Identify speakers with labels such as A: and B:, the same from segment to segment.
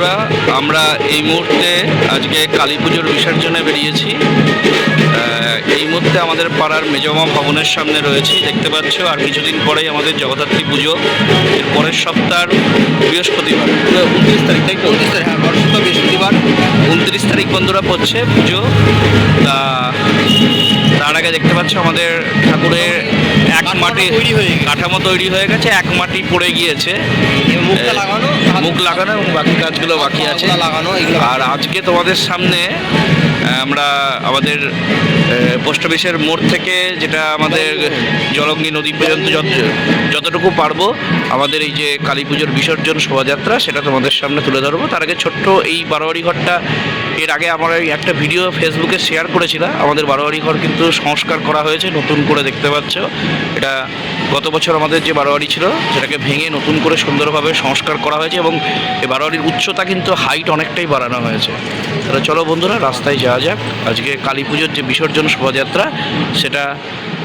A: বন্ধুরা আমরা এই মুহূর্তে আজকে কালী পুজোর বিসর্জনে বেরিয়েছি। এই মুহূর্তে আমাদের পাড়ার মেজমা ভবনের সামনে রয়েছি। দেখতে পাচ্ছ আর কিছুদিন পরেই আমাদের জগদ্ধাত্রী পুজো। এর পরের সপ্তাহ বৃহস্পতিবার। উনত্রিশ তারিখ তাই
B: উনত্রিশ তারিখ হ্যাঁ বৃহস্পতিবার।
A: উনত্রিশ তারিখ বন্ধুরা পড়ছে পুজো। তা তার আগে দেখতে পাচ্ছ আমাদের ঠাকুরের এক মাটি কাঠামো তৈরি হয়ে গেছে এক মাটি পড়ে গিয়েছে।
B: মুখটা লাগানো
A: মুখ লাগানো এবং বাকি কাজগুলো বাকি আছে।
B: লাগানো
A: আর আজকে তোমাদের সামনে আমরা আমাদের পোস্ট অফিসের মোড় থেকে যেটা আমাদের জলঙ্গি নদী পর্যন্ত যত- যতটুকু পারব, আমাদের এই যে কালী পুজোর বিসর্জন শোভাযাত্রা, সেটা তোমাদের সামনে তুলে ধরবো। তার আগে ছোট্ট এই বারোয়ারি ঘরটা, এর আগে আমরা একটা ভিডিও ফেসবুকে শেয়ার করেছিলাম। আমাদের বারোয়ারি ঘর কিন্তু সংস্কার করা হয়েছে, নতুন করে দেখতে পাচ্ছ। এটা গত বছর আমাদের যে বারোয়ারি ছিল সেটাকে ভেঙে নতুন করে সুন্দরভাবে সংস্কার করা হয়েছে এবং এই বারোয়ারির উচ্চতা কিন্তু হাইট অনেকটাই বাড়ানো হয়েছে। তাহলে চলো বন্ধুরা রাস্তায় যাওয়া যাক। আজকে কালী পুজোর যে বিসর্জন শোভাযাত্রা সেটা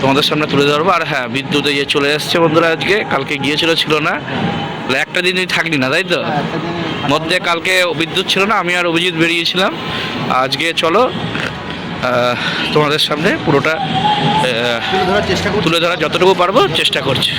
A: তোমাদের সামনে তুলে ধরবো। আর হ্যাঁ বিদ্যুৎ এই যে চলে এসছে বন্ধুরা আজকে কালকে গিয়েছিল ছিল না। একটা দিনই থাকলি না তাই তো? মধ্যে কালকে বিদ্যুৎ ছিল না আমি আর অভিজিৎ বেরিয়েছিলাম। আজকে চলো তোমাদের সামনে পুরোটা
B: তুলে ধরার চেষ্টা করছি।
A: তুলে ধরার যতটুকু পারব চেষ্টা করছি।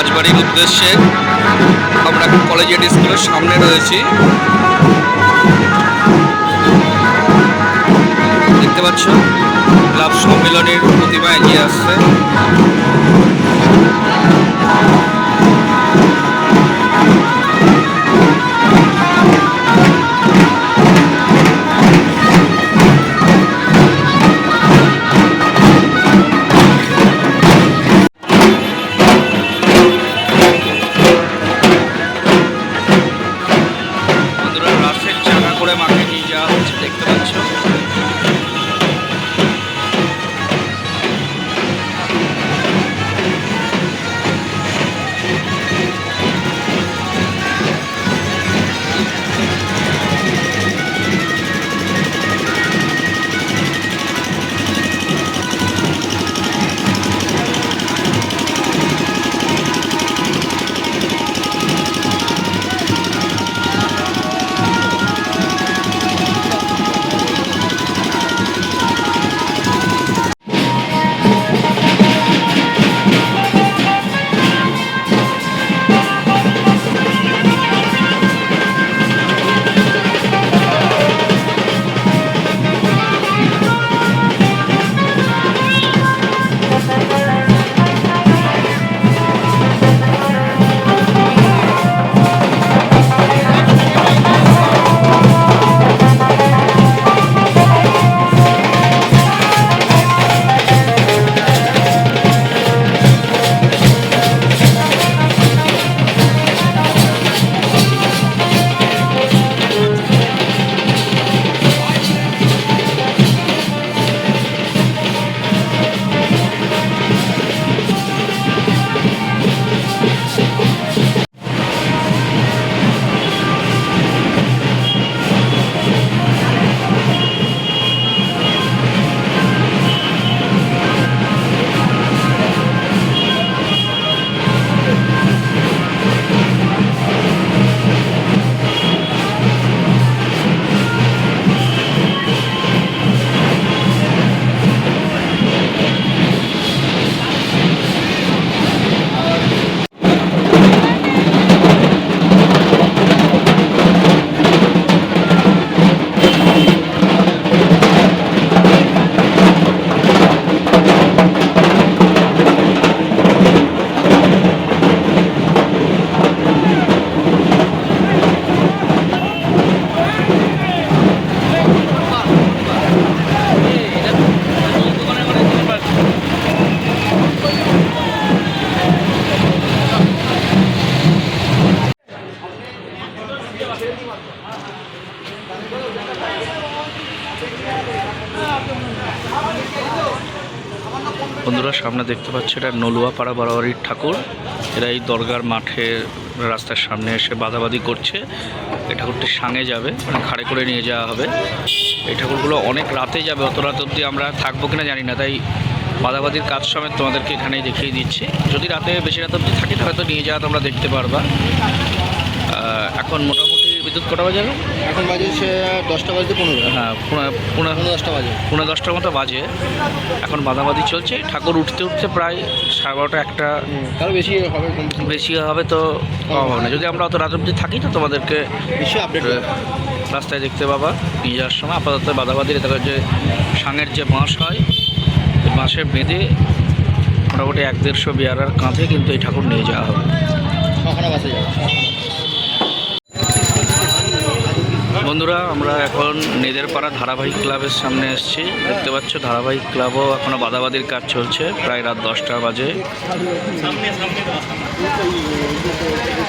A: রাজবাড়ির উদ্দেশ্যে আমরা কলেজিয়েট স্কুলের সামনে রয়েছি। দেখতে পাচ্ছ ক্লাব সম্মেলনের প্রতিমা এগিয়ে আসছে। বন্ধুরা, সামনে দেখতে পাচ্ছে এটা নলুয়াপাড়া বারোয়ারির ঠাকুর। এরা এই দরগার মাঠের রাস্তার সামনে এসে বাদাবাদি করছে। এই ঠাকুরটি সাঙে যাবে মানে খাড়ে করে নিয়ে যাওয়া হবে। এই ঠাকুরগুলো অনেক রাতে যাবে, অত রাত অবধি আমরা থাকব কিনা জানি না। তাই বাদাবাদির কাজ সমেত তোমাদেরকে এখানেই দেখিয়ে দিচ্ছি। যদি রাতে বেশি রাত অবধি থাকি, তাহলে তো নিয়ে যাওয়া তোমরা দেখতে পারবা। এখন মোটামুটি বিদ্যুৎ কটা বাজে এখন?
B: এখন বাজে সে দশটা বাজতে পনেরো
A: হ্যাঁ পুনে- পুনে
B: পনেরো দশটা বাজে।
A: পৌনে দশটার মতো বাজে। এখন বাদাবাদি চলছে। ঠাকুর উঠতে উঠতে প্রায় সাড়ে বারোটা একটা।
B: তারও বেশি হবে বেশি।
A: বেশি হবে তো কম হবে না। যদি আমরা অত রাত অবধি থাকি তো তোমাদেরকে
B: নিশ্চয়ই আপডেট
A: রাস্তায় দেখতে পাবা। নিয়ে যাওয়ার সময় আপাতত বাদাবাদির দেখা যে সাঙের যে বাঁশ হয় এই বাঁশে বেঁধে মোটামুটি এক দেড়শো বিয়ারার কাঁধে কিন্তু এই ঠাকুর নিয়ে যাওয়া হবে।
B: ছখানা বাসে যাবে।
A: বন্ধুরা, আমরা এখন নেদেরপাড়া ধারাবাহিক ক্লাবের সামনে এসেছি। দেখতে পাচ্ছ, ধারাবাহিক ক্লাবও এখনও বাদাবাদির কাজ চলছে। প্রায় রাত দশটা বাজে।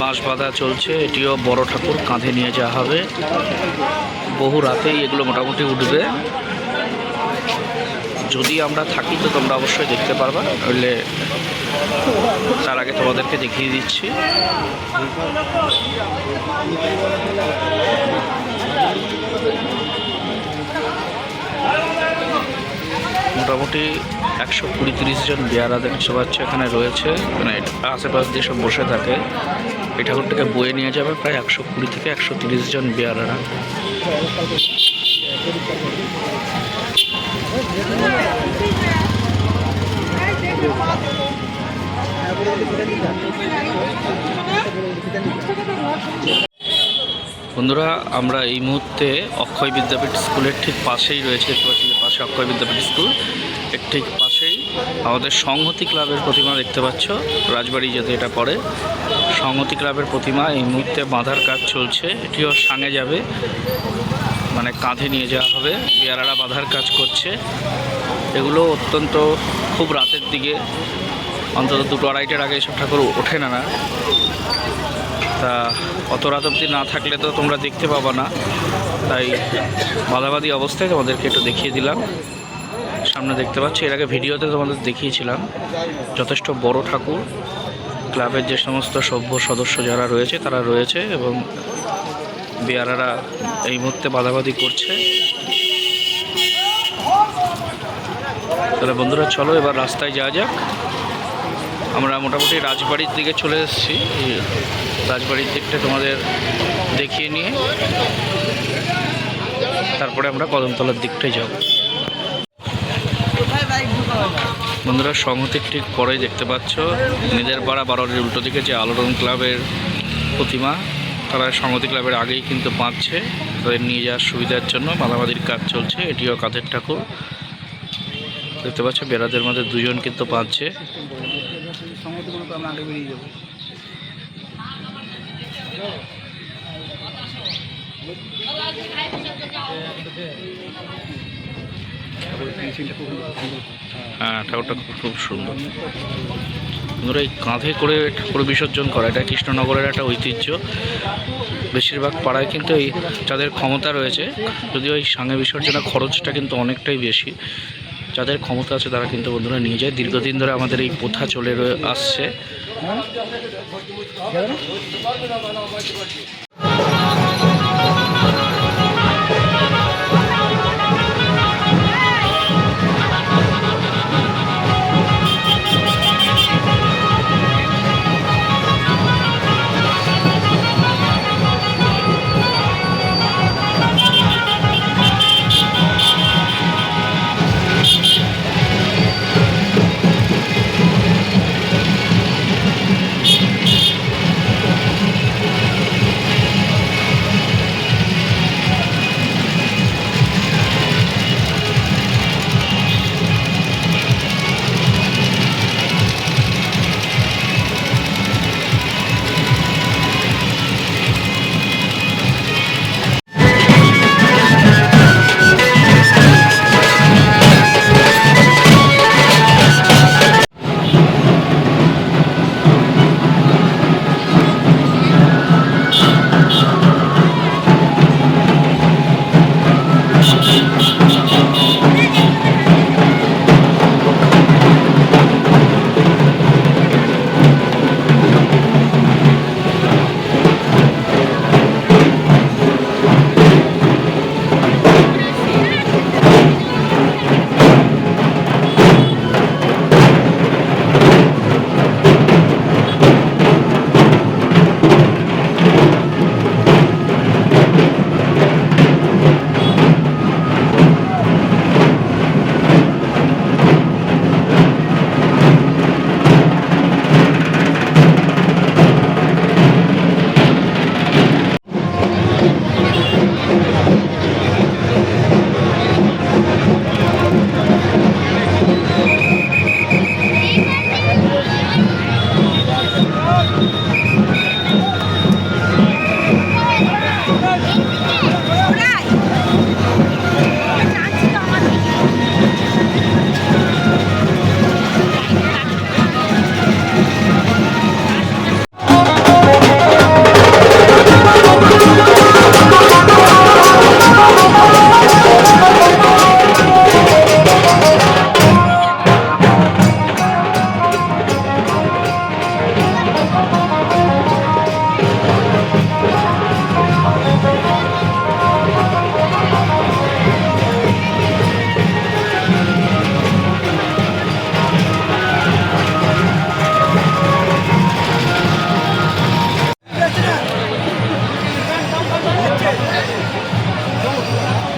A: বাঁশ বাঁধা চলছে, এটিও বড় ঠাকুর কাঁধে নিয়ে যাওয়া হবে। বহু রাতেই এগুলো মোটামুটি উঠবে। যদি আমরা থাকি তো তোমরা অবশ্যই দেখতে পারবা নইলে তার আগে তোমাদেরকে দেখিয়ে দিচ্ছি। মোটামুটি একশো কুড়ি তিরিশ জন বিয়ারা দেখতে পাচ্ছে এখানে রয়েছে। মানে আশেপাশ দিয়ে সব বসে থাকে, এই ঠাকুরটাকে বয়ে নিয়ে যাবে প্রায় একশো কুড়ি থেকে একশো তিরিশ জন বিয়ারারা। বন্ধুরা, আমরা এই মুহূর্তে অক্ষয় বিদ্যাপীঠ স্কুলের ঠিক পাশেই রয়েছে, দেখতে পাশে অক্ষয় বিদ্যাপীঠ স্কুল। এর ঠিক পাশেই আমাদের সংহতি ক্লাবের প্রতিমা দেখতে পাচ্ছ, রাজবাড়ি যদি এটা পড়ে। সংহতি ক্লাবের প্রতিমা, এই মুহূর্তে বাঁধার কাজ চলছে, এটিও সাঙে যাবে মানে কাঁধে নিয়ে যাওয়া হবে। বিয়ারারা বাঁধার কাজ করছে। এগুলো অত্যন্ত খুব রাতের দিকে, অন্তত দুটো আড়াইটার আগে এসব ঠাকুর ওঠে না না। তা অত রাত অবধি না থাকলে তো তোমরা দেখতে পাবা না। তাই বাধাবাদি অবস্থায় তোমাদেরকে একটু দেখিয়ে দিলাম। সামনে দেখতে পাচ্ছি, এর আগে ভিডিওতে তোমাদের দেখিয়েছিলাম, যথেষ্ট বড় ঠাকুর। ক্লাবের যে সমস্ত সভ্য সদস্য যারা রয়েছে, তারা রয়েছে এবং বেয়ারারা এই মুহূর্তে বাধাবাদি করছে। তাহলে বন্ধুরা, চলো এবার রাস্তায় যাওয়া যাক। আমরা মোটামুটি রাজবাড়ির দিকে চলে এসেছি। রাজবাড়ির দিকটা তোমাদের দেখিয়ে নিয়ে তারপরে আমরা কদমতলার দিকটাই যাব। বন্ধুরা, সংহতির ঠিক পরেই দেখতে পাচ্ছ, নিজের পাড়া বারোয়ারির উল্টো দিকে যে আলোড়ন ক্লাবের প্রতিমা, তারা সংহতি ক্লাবের আগেই কিন্তু বাঁধছে। তাদের নিয়ে যাওয়ার সুবিধার জন্য মালামাদির কাজ চলছে, এটিও কাঁধের ঠাকুর। দেখতে পাচ্ছ, বেড়াদের মধ্যে দুজন কিন্তু বাঁধছে হ্যাঁ ঠাকুরটা খুব খুব সুন্দর। বন্ধুরা, এই কাঁধে করে ঠাকুর বিসর্জন করা, এটা কৃষ্ণনগরের একটা ঐতিহ্য। বেশিরভাগ পাড়ায় কিন্তু এই যাদের ক্ষমতা রয়েছে, যদিও এই সাঙে বিসর্জনের খরচটা কিন্তু অনেকটাই বেশি। যাদের ক্ষমতা আছে তারা কিন্তু বন্ধুরা নিয়ে যায়। দীর্ঘদিন ধরে আমাদের এই প্রথা চলে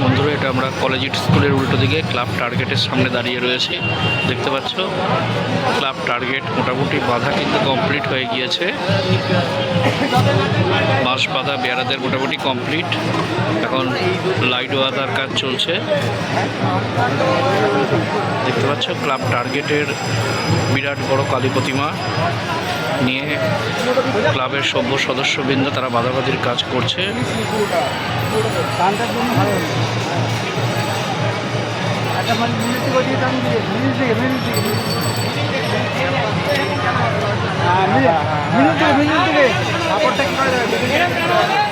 A: বন্ধুরা, এটা আমরা কলেজ স্কুলের উল্টো দিকে ক্লাব টার্গেটের সামনে দাঁড়িয়ে রয়েছে। দেখতে পাচ্ছ? ক্লাব টার্গেট মোটামুটি বাধা কিন্তু কমপ্লিট হয়ে গিয়েছে। বাঁশ বাধা বেড়াদের মোটামুটি কমপ্লিট এখন লাইট ওয়াদার কাজ চলছে। দেখতে পাচ্ছ? ক্লাব টার্গেটের বিরাট বড় কালী প্রতিমা। নিয়ে ক্লাবের সভ্য সদস্যবৃন্দ তারা বাধাবাদির কাজ করছে।
C: কি করে দেবে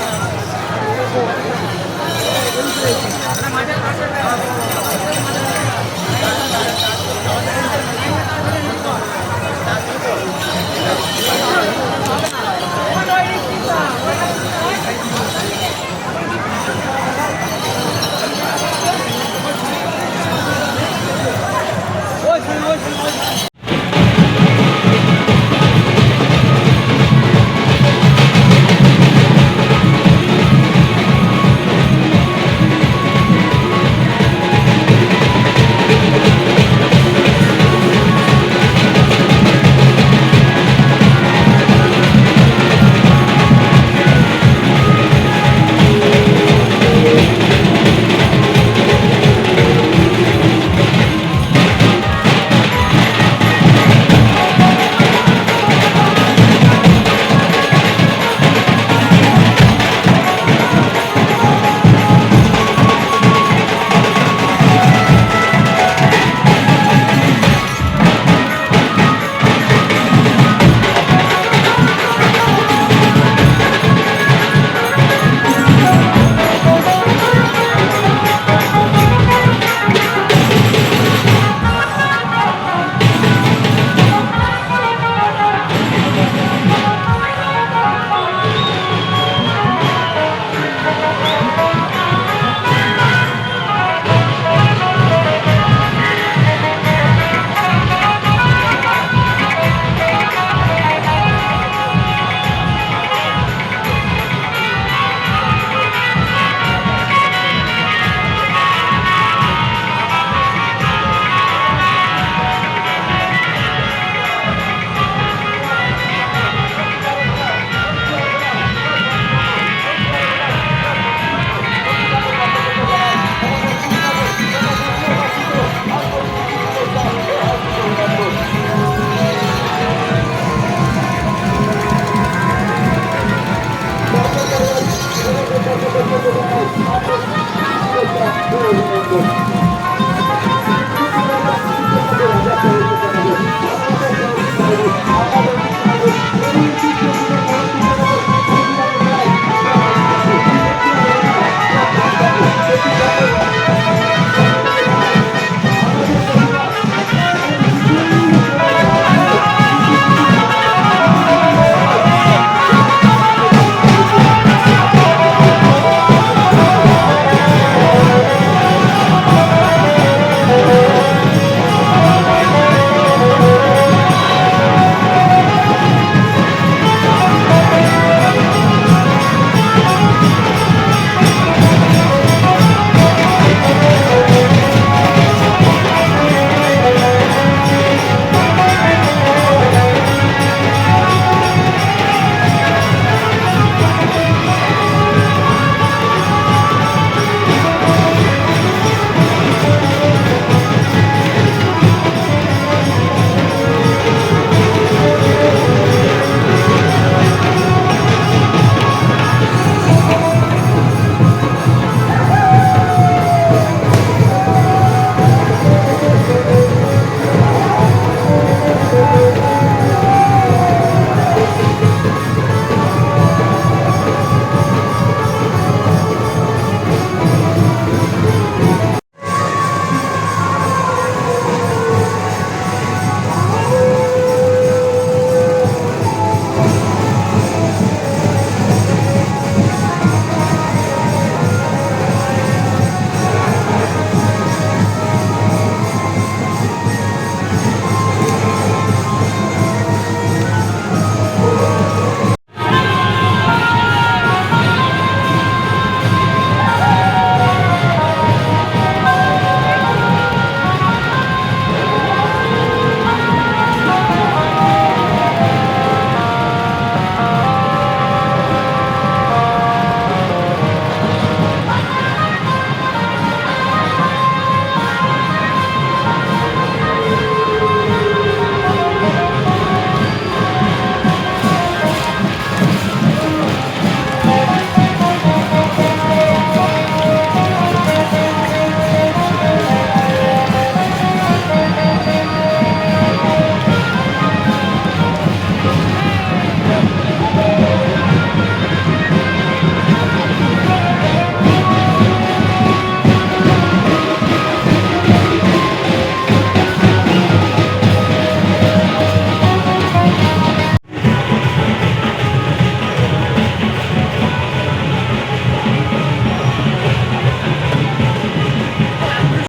C: Thank you.